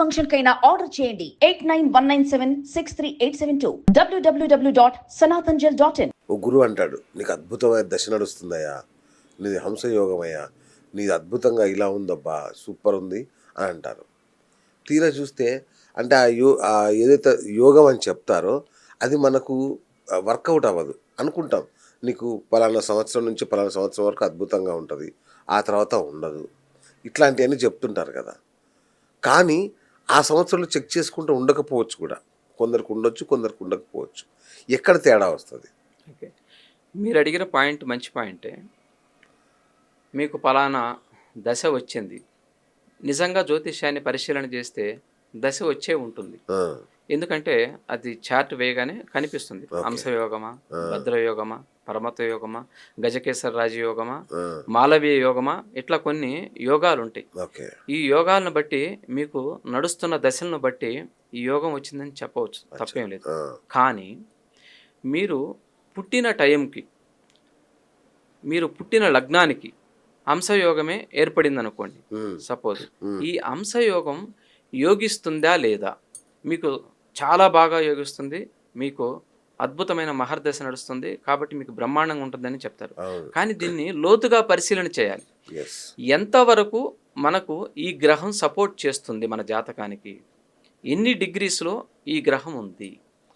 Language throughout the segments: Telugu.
ఫంక్షన్ కైనా ఆర్డర్ చేయండి. Eight nine one nine seven six three eight seven two. WWW dot సనాతన్జల్ dot in. ఓ గురువు అంటాడు నీకు అద్భుతమైన దశ నడుస్తుందయ్యా నీది హంసయోగమయ్యా. నీది అద్భుతంగా ఇలా ఉందబ్బా సూపర్ ఉంది అని అంటారు. తీరా చూస్తే అంటే ఆ యో ఏదైతే యోగం అని చెప్తారో అది మనకు వర్కౌట్ అవ్వదు. అనుకుంటాం నీకు పలానా సంవత్సరం నుంచి పలానా సంవత్సరం వరకు అద్భుతంగా ఉంటుంది ఆ తర్వాత ఉండదు. ఇట్లాంటివన్నీ చెప్తుంటారు కదా. కానీ ఆ సంవత్సరంలో చెక్ చేసుకుంటూ ఉండకపోవచ్చు కూడా. కొందరికి ఉండొచ్చు కొందరికి ఉండకపోవచ్చు. ఎక్కడ తేడా వస్తుంది? ఓకే. మీరు అడిగిన పాయింట్ మంచి పాయింటే మీకు పలానా దశ వచ్చింది. నిజంగా జ్యోతిష్యాన్ని పరిశీలన చేస్తే దశ వచ్చే ఉంటుంది. ఎందుకంటే అది చార్ట్ వేయగానే కనిపిస్తుంది. అంశయోగమా భద్రయోగమా పరమత యోగమా గజకేసర రాజయోగమా మాలవీయ యోగమా ఇట్లా కొన్ని యోగాలు ఉంటాయి ఈ యోగాలను బట్టి మీకు నడుస్తున్న దశలను బట్టి ఈ యోగం వచ్చిందని చెప్పవచ్చు. తప్పేం లేదు. కానీ మీరు పుట్టిన టైంకి మీరు పుట్టిన లగ్నానికి అంశయోగమే ఏర్పడింది అనుకోండి సపోజ్ ఈ అంశయోగం యోగిస్తుందా లేదా? మీకు చాలా బాగా యోగిస్తుంది. మీకు అద్భుతమైన మహర్దశ నడుస్తుంది. కాబట్టి మీకు బ్రహ్మాండంగా ఉంటుందని చెప్తారు. కానీ దీన్ని లోతుగా పరిశీలన చేయాలి. ఎంతవరకు మనకు ఈ గ్రహం సపోర్ట్ చేస్తుంది మన జాతకానికి? ఎన్ని డిగ్రీస్లో ఈ గ్రహం ఉంది?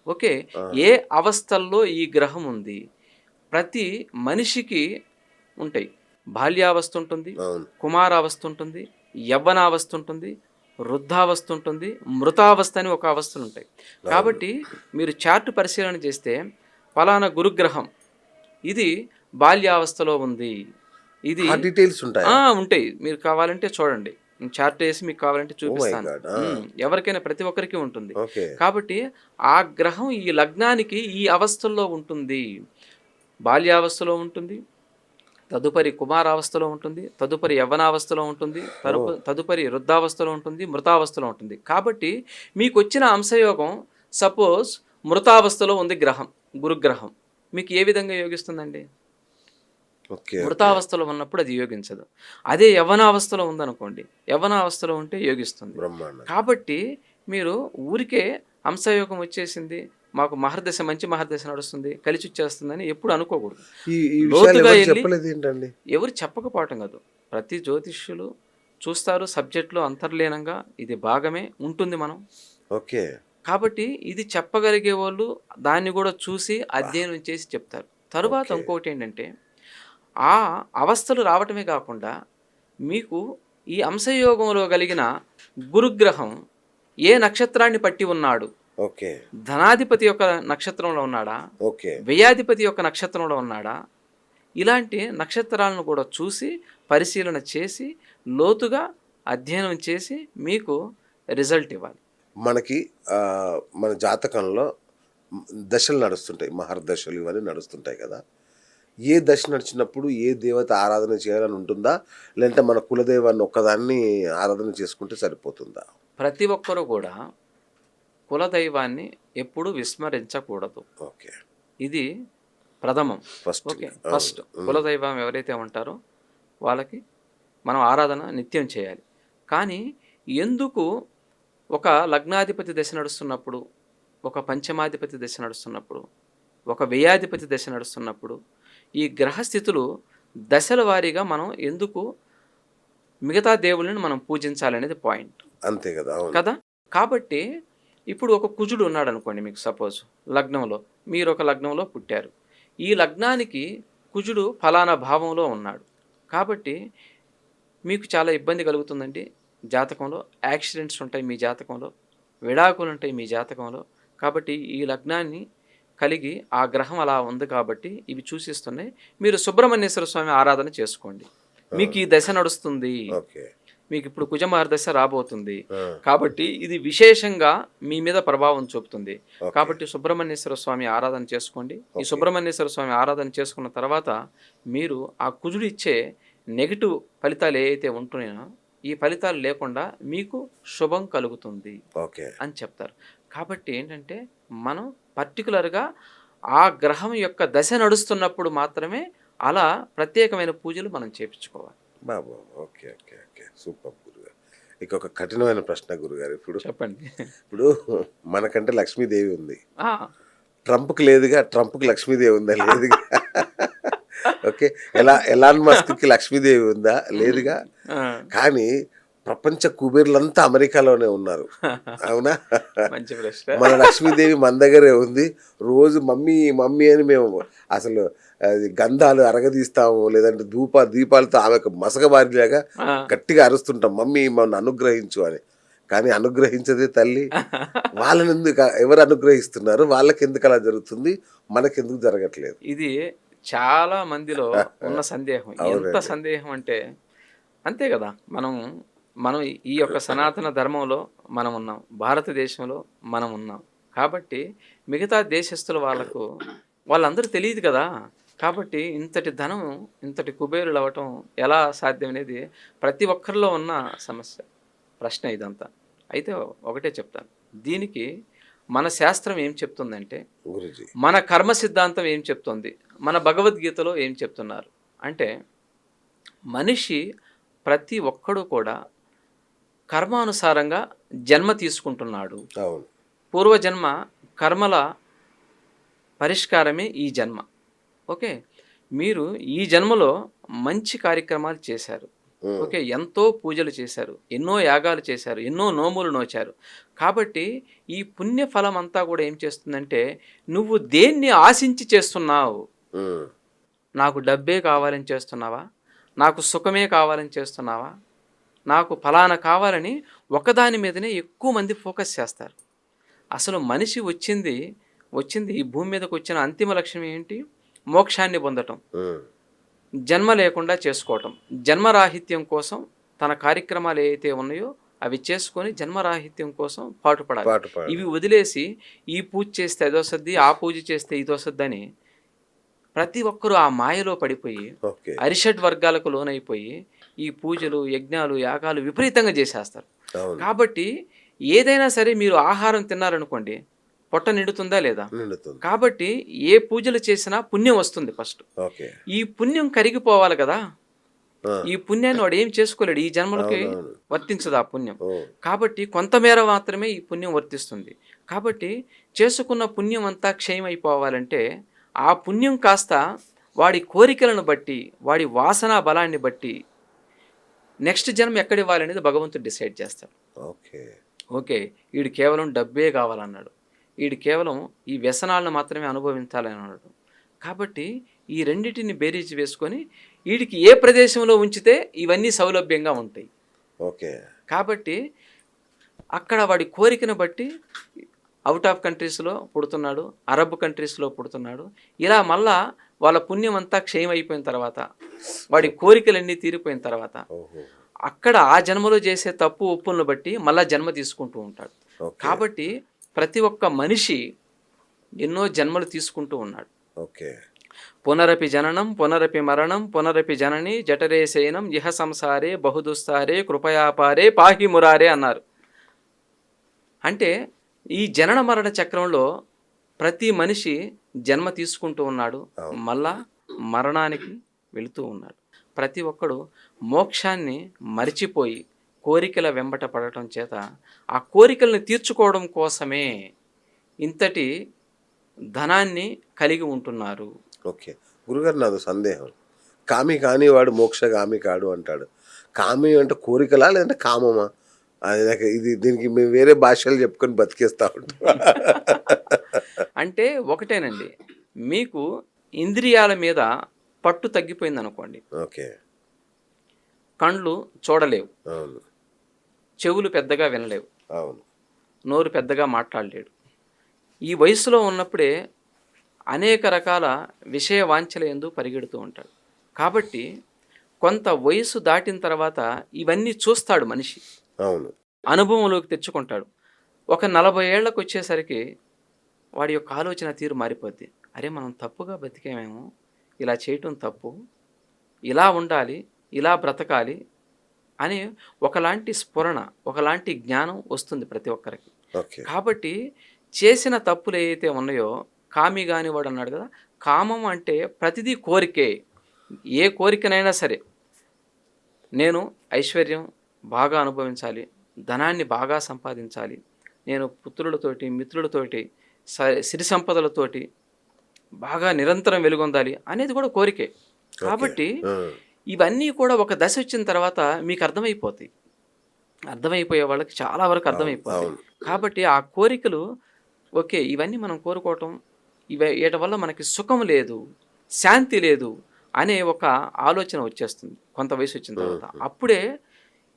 ఓకే? ఏ అవస్థల్లో ఈ గ్రహం ఉంది? ప్రతి మనిషికి ఉంటాయి. బాల్యావస్థ ఉంటుంది. కుమారావస్థ ఉంటుంది. యవ్వనావస్థ ఉంటుంది. వృద్ధావస్థ ఉంటుంది మృతావస్థ అని ఒక అవస్థలు ఉంటాయి కాబట్టి మీరు చార్ట్ పరిశీలన చేస్తే ఫలానా గురుగ్రహం ఇది బాల్యావస్థలో ఉంది. ఇది డీటెయిల్స్ ఉంటాయి? ఉంటాయి. మీరు కావాలంటే చూడండి. చార్ట్ వేసి మీకు కావాలంటే చూపిస్తాను. ఆ. ఉమ్, ఎవరికైనా ప్రతి ఒక్కరికి ఉంటుంది. కాబట్టి ఆ గ్రహం ఈ లగ్నానికి ఈ అవస్థల్లో ఉంటుంది. బాల్యావస్థలో ఉంటుంది తదుపరి కుమారావస్థలో ఉంటుంది తదుపరి యవ్వనావస్థలో ఉంటుంది తదుపరి వృద్ధావస్థలో ఉంటుంది మృతావస్థలో ఉంటుంది. కాబట్టి మీకు వచ్చిన అంశయోగం సపోజ్ మృతావస్థలో ఉంది గ్రహం గురుగ్రహం. మీకు ఏ విధంగా యోగిస్తుందండి? ఓకే మృతావస్థలో ఉన్నప్పుడు అది యోగించదు. అదే యవ్వనావస్థలో ఉందనుకోండి యవ్వనావస్థలో ఉంటే యోగిస్తుంది. కాబట్టి మీరు ఊరికే అంశయోగం వచ్చేసింది మాకు మహర్దశ మంచి మహర్దశ నడుస్తుంది కలిసి వచ్చేస్తుందని ఎప్పుడు అనుకోకూడదు. లోతుగా ఎవరు వెళ్ళి- చెప్పకపోవటం కాదు. ప్రతి జ్యోతిష్యులు చూస్తారు సబ్జెక్టులో అంతర్లీనంగా ఇది భాగమే ఉంటుంది మనం. ఓకే. కాబట్టి ఇది చెప్పగలిగే వాళ్ళు దాన్ని కూడా చూసి అధ్యయనం చేసి చెప్తారు. తరువాత. ఇంకోటి ఏంటంటే ఆ అవస్థలు రావటమే కాకుండా మీకు ఈ అంశయోగంలో కలిగిన గురుగ్రహం ఏ నక్షత్రాన్ని పట్టి ఉన్నాడు ఓకే. ధనాధిపతి యొక్క నక్షత్రంలో ఉన్నాడా? ఓకే. వ్యయాధిపతి యొక్క నక్షత్రంలో ఉన్నాడా? ఇలాంటి నక్షత్రాలను కూడా చూసి పరిశీలన చేసి లోతుగా అధ్యయనం చేసి మీకు రిజల్ట్ ఇవ్వాలి. మనకి మన జాతకంలో దశలు నడుస్తుంటాయి. మహర్దశలు ఇవన్నీ నడుస్తుంటాయి కదా. ఏ దశ నడిచినప్పుడు ఏ దేవత ఆరాధన చేయాలని ఉంటుందా? లేదంటే మన కులదైవాన్ని ఒక్కదాన్ని ఆరాధన చేసుకుంటే సరిపోతుందా? ప్రతి ఒక్కరూ కూడా కులదైవాన్ని ఎప్పుడూ విస్మరించకూడదు. ఓకే. ఇది ప్రథమం. ఫస్ట్. ఓకే. ఫస్ట్. కులదైవం ఎవరైతే ఉంటారో వాళ్ళకి మనం ఆరాధన నిత్యం చేయాలి. కానీ ఎందుకు ఒక లగ్నాధిపతి దశ నడుస్తున్నప్పుడు ఒక పంచమాధిపతి దశ నడుస్తున్నప్పుడు ఒక వ్యయాధిపతి దశ నడుస్తున్నప్పుడు ఈ గ్రహస్థితులు దశల వారీగా మనం ఎందుకు మిగతా దేవుళ్ళని మనం పూజించాలనేది పాయింట్. అంతే కదా కదా? కాబట్టి ఇప్పుడు ఒక కుజుడు ఉన్నాడు అనుకోండి మీకు సపోజ్ లగ్నంలో. మీరు ఒక లగ్నంలో పుట్టారు. ఈ లగ్నానికి కుజుడు ఫలానా భావంలో ఉన్నాడు. కాబట్టి మీకు చాలా ఇబ్బంది కలుగుతుందండి జాతకంలో. యాక్సిడెంట్స్ ఉంటాయి మీ జాతకంలో. విడాకులు ఉంటాయి మీ జాతకంలో. కాబట్టి ఈ లగ్నాన్ని కలిగి ఆ గ్రహం అలా ఉంది కాబట్టి ఇవి చూసిస్తున్నాయి. మీరు సుబ్రహ్మణ్యేశ్వర స్వామి ఆరాధన చేసుకోండి. మీకు ఈ దశ నడుస్తుంది. ఓకే. మీకు ఇప్పుడు కుజమహర్ దశ రాబోతుంది. కాబట్టి ఇది విశేషంగా మీ మీద ప్రభావం చూపుతుంది. కాబట్టి సుబ్రహ్మణ్యేశ్వర స్వామి ఆరాధన చేసుకోండి. ఈ సుబ్రహ్మణ్యేశ్వర స్వామి ఆరాధన చేసుకున్న తర్వాత మీరు ఆ కుజుడు ఇచ్చే నెగిటివ్ ఫలితాలు ఏవైతే ఉంటున్నాయో ఈ ఫలితాలు లేకుండా మీకు శుభం కలుగుతుంది ఓకే. అని చెప్తారు. కాబట్టి ఏంటంటే మనం పర్టికులర్గా ఆ గ్రహం యొక్క దశ నడుస్తున్నప్పుడు మాత్రమే అలా ప్రత్యేకమైన పూజలు మనం చేపించుకోవాలి. బాబు ఓకే ఓకే ఓకే. సూపర్ గురుగారు. ఇక ఒక కఠినమైన ప్రశ్న గురుగారు. ఇప్పుడు చెప్పండి. ఇప్పుడు మనకంటే లక్ష్మీదేవి ఉంది. ట్రంప్కి లేదుగా ట్రంప్కి లక్ష్మీదేవి ఉందా లేదుగా? ఓకే. ఎలా ఎలాన్ మస్క్కి లక్ష్మీదేవి ఉందా లేదుగా? కానీ ప్రపంచ కుబేర్లంతా అమెరికాలోనే ఉన్నారు. అవునా? మన లక్ష్మీదేవి మన దగ్గరే ఉంది. రోజు మమ్మీ మమ్మీ అని మేము అసలు గంధాలు అరగదీస్తాము లేదంటే ధూప దీపాలతో ఆమెకు మసకబారిలాగా గట్టిగా అరుస్తుంటాం. మమ్మీ మమ్మల్ని అనుగ్రహించు అని. కానీ అనుగ్రహించదే తల్లి. వాళ్ళని ఎందుకు ఎవరు అనుగ్రహిస్తున్నారు? వాళ్ళకి ఎందుకు అలా జరుగుతుంది? మనకెందుకు జరగట్లేదు. ఇది చాలా మందిలో ఉన్న సందేహం. ఎంత. సందేహం అంటే అంతే కదా. మనం మనం ఈ యొక్క సనాతన ధర్మంలో మనం ఉన్నాం. భారతదేశంలో మనం ఉన్నాం. కాబట్టి మిగతా దేశస్తుల వాళ్ళకు వాళ్ళందరూ తెలియదు కదా. కాబట్టి ఇంతటి ధనం ఇంతటి కుబేరులు అవ్వటం ఎలా సాధ్యం అనేది ప్రతి ఒక్కరిలో ఉన్న సమస్య. ప్రశ్న ఇదంతా. అయితే ఒకటే చెప్తాను. దీనికి మన శాస్త్రం ఏం చెప్తుందంటే మన కర్మ సిద్ధాంతం ఏం చెప్తుంది? మన భగవద్గీతలో ఏం చెప్తున్నారు? అంటే మనిషి ప్రతి ఒక్కడు కూడా కర్మానుసారంగా జన్మ తీసుకుంటున్నాడు. అవును. పూర్వజన్మ కర్మల పరిష్కారమే ఈ జన్మ. ఓకే? మీరు ఈ జన్మలో మంచి కార్యక్రమాలు చేశారు. ఓకే? ఎంతో పూజలు చేశారు. ఎన్నో యాగాలు చేశారు. ఎన్నో నోములు నోచారు. కాబట్టి ఈ పుణ్య ఫలం అంతా కూడా ఏం చేస్తుందంటే నువ్వు దేన్ని ఆశించి చేస్తున్నావు. నాకు డబ్బే కావాలని చేస్తున్నావా? నాకు సుఖమే కావాలని చేస్తున్నావా? నాకు ఫలానా కావాలని ఒకదాని మీదనే ఎక్కువ మంది ఫోకస్ చేస్తారు. అసలు మనిషి వచ్చింది వచ్చింది ఈ భూమి మీదకి వచ్చిన అంతిమ లక్ష్యం ఏంటి? మోక్షాన్ని పొందటం. జన్మ లేకుండా చేసుకోవటం. జన్మరాహిత్యం కోసం తన కార్యక్రమాలు ఏవైతే ఉన్నాయో అవి చేసుకొని జన్మరాహిత్యం కోసం పాటుపడాలి. పాట పాడు ఇవి వదిలేసి ఈ పూజ చేస్తే అదొసద్ది ఆ పూజ చేస్తే ఇదొసద్దని ప్రతి ఒక్కరూ ఆ మాయలో పడిపోయి అరిషడ్ వర్గాలకు లోనైపోయి ఈ పూజలు యజ్ఞాలు యాగాలు విపరీతంగా చేసేస్తారు. కాబట్టి ఏదైనా సరే మీరు ఆహారం తిన్నారనుకోండి పొట్ట నిండుతుందా లేదా? కాబట్టి ఏ పూజలు చేసినా పుణ్యం వస్తుంది ఫస్ట్. ఈ పుణ్యం కరిగిపోవాలి కదా. ఈ పుణ్యాన్ని వాడు ఏం చేసుకోలేడు ఈ జన్మలకి. వర్తించదు ఆ పుణ్యం. కాబట్టి కొంతమేర మాత్రమే ఈ పుణ్యం వర్తిస్తుంది. కాబట్టి చేసుకున్న పుణ్యం అంతా క్షయమైపోవాలంటే ఆ పుణ్యం కాస్త వాడి కోరికలను బట్టి వాడి వాసనా బలాన్ని బట్టి నెక్స్ట్ జన్మ ఎక్కడ ఇవ్వాలనేది భగవంతుడు డిసైడ్ చేస్తాడు. ఓకే. ఓకే వీడు కేవలం డబ్బే కావాలన్నాడు. వీడు కేవలం ఈ వ్యసనాలను మాత్రమే అనుభవించాలని అన్నాడు కాబట్టి ఈ రెండింటిని బేరీజ్ వేసుకొని వీడికి ఏ ప్రదేశంలో ఉంచితే ఇవన్నీ సౌలభ్యంగా ఉంటాయి. ఓకే. కాబట్టి అక్కడ వాడి కోరికను బట్టి అవుట్ ఆఫ్ కంట్రీస్లో పుడుతున్నాడు అరబ్ కంట్రీస్లో పుడుతున్నాడు. ఇలా మళ్ళా వాళ్ళ పుణ్యం అంతా క్షయం అయిపోయిన తర్వాత వాడి కోరికలన్నీ తీరిపోయిన తర్వాత అక్కడ ఆ జన్మలో చేసే తప్పు ఒప్పులను బట్టి మళ్ళా జన్మ తీసుకుంటూ ఉంటాడు. కాబట్టి ప్రతి ఒక్క మనిషి ఎన్నో జన్మలు తీసుకుంటూ ఉన్నాడు. ఓకే. పునరపి జననం పునరపి మరణం పునరపి జనని జఠరే శయనం ఇహ సంసారే బహుదుస్తారే కృపయాపారే పాహి మురారే అన్నారు. అంటే ఈ జనన మరణ చక్రంలో ప్రతి మనిషి జన్మ తీసుకుంటూ ఉన్నాడు. మళ్ళా మరణానికి వెళుతూ ఉన్నాడు. ప్రతి ఒక్కడు మోక్షాన్ని మరిచిపోయి కోరికల వెంబట పడటం చేత ఆ కోరికల్ని తీర్చుకోవడం కోసమే ఇంతటి ధనాన్ని కలిగి ఉంటున్నారు. ఓకే. గురుగారు నాది సందేహం. కామి కాని వాడు మోక్ష కామి కాడు అంటాడు. కామి అంటే కోరికలా లేదంటే కామమా? అది నాకు ఇది దీనికి మేము వేరే భాషలు చెప్పుకొని బతికేస్తా ఉంటాం. అంటే ఒకటేనండి మీకు ఇంద్రియాల మీద పట్టు తగ్గిపోయింది అనుకోండి ఓకే. కళ్ళు చూడలేవు అవును. చెవులు పెద్దగా వినలేవు అవును. నోరు పెద్దగా మాట్లాడలేడు. ఈ వయసులో ఉన్నప్పుడే అనేక రకాల విషయ వాంఛల ఎందు పరిగెడుతూ ఉంటాడు. కాబట్టి కొంత వయసు దాటిన తర్వాత ఇవన్నీ చూస్తాడు మనిషి. అవును. అనుభవంలోకి తెచ్చుకుంటాడు. ఒక నలభై ఏళ్ళకు వచ్చేసరికి వాడి యొక్క ఆలోచన తీరు మారిపోద్ది. అరే మనం తప్పుగా బతికేమేమో ఇలా చేయటం తప్పు ఇలా ఉండాలి ఇలా బ్రతకాలి అని ఒకలాంటి స్ఫురణ ఒకలాంటి జ్ఞానం వస్తుంది ప్రతి ఒక్కరికి. కాబట్టి చేసిన తప్పులు ఏవైతే ఉన్నాయో కామి కాని వాడు అన్నాడు కదా కామం అంటే ప్రతిదీ కోరికే. ఏ కోరికనైనా సరే. నేను ఐశ్వర్యం బాగా అనుభవించాలి ధనాన్ని బాగా సంపాదించాలి. నేను పుత్రులతోటి మిత్రులతోటి సిరి సంపదలతోటి బాగా నిరంతరం వెలుగొందాలి అనేది కూడా కోరికే. కాబట్టి ఇవన్నీ కూడా ఒక దశ వచ్చిన తర్వాత మీకు అర్థమైపోతాయి. అర్థమైపోయే వాళ్ళకి చాలా వరకు అర్థమైపోతాయి. కాబట్టి ఆ కోరికలు ఓకే ఇవన్నీ మనం కోరుకోవటం ఇవి వీటి వల్ల మనకి సుఖం లేదు శాంతి లేదు అనే ఒక ఆలోచన వచ్చేస్తుంది కొంత వయసు వచ్చిన తర్వాత. అప్పుడే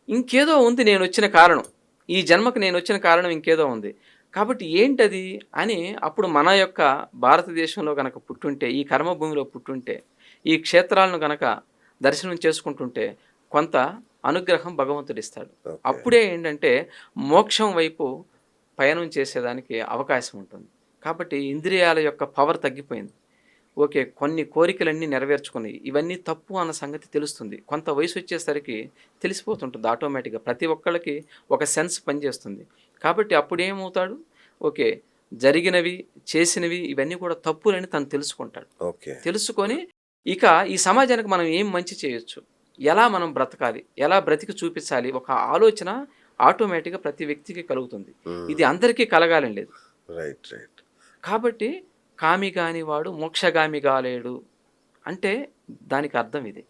ఇంకేదో ఉంది నేను వచ్చిన కారణం. ఈ జన్మకు నేను వచ్చిన కారణం ఇంకేదో ఉంది. కాబట్టి ఏంటది అని అప్పుడు మన యొక్క భారతదేశంలో గనక పుట్టుంటే ఈ కర్మభూమిలో పుట్టుంటే ఈ క్షేత్రాలను గనక దర్శనం చేసుకుంటుంటే కొంత అనుగ్రహం భగవంతుడు ఇస్తాడు. ఓకే. అప్పుడే ఏంటంటే మోక్షం వైపు పయనం చేసేదానికి అవకాశం ఉంటుంది. కాబట్టి ఇంద్రియాల యొక్క పవర్ తగ్గిపోయింది. ఓకే కొన్ని కోరికలన్నీ నెరవేర్చుకున్నాయి. ఇవన్నీ తప్పు అన్న సంగతి తెలుస్తుంది. కొంత వయసు వచ్చేసరికి తెలిసిపోతుంటుంది ఆటోమేటిక్గా. ప్రతి ఒక్కళ్ళకి ఒక సెన్స్ పనిచేస్తుంది. కాబట్టి అప్పుడు ఏమవుతాడు ఓకే జరిగినవి చేసినవి ఇవన్నీ కూడా తప్పులని తను తెలుసుకుంటాడు. ఓకే. తెలుసుకొని ఇక ఈ సమాజానికి మనం ఏం మంచి చేయొచ్చు? ఎలా మనం బ్రతకాలి? ఎలా బ్రతికి చూపించాలి? ఒక ఆలోచన ఆటోమేటిక్గా ప్రతి వ్యక్తికి కలుగుతుంది. ఇది అందరికీ కలగాలని లేదు. Right right. కాబట్టి కామిగాని వాడు మోక్షగామి కాలేడు అంటే దానికి అర్థం ఇది.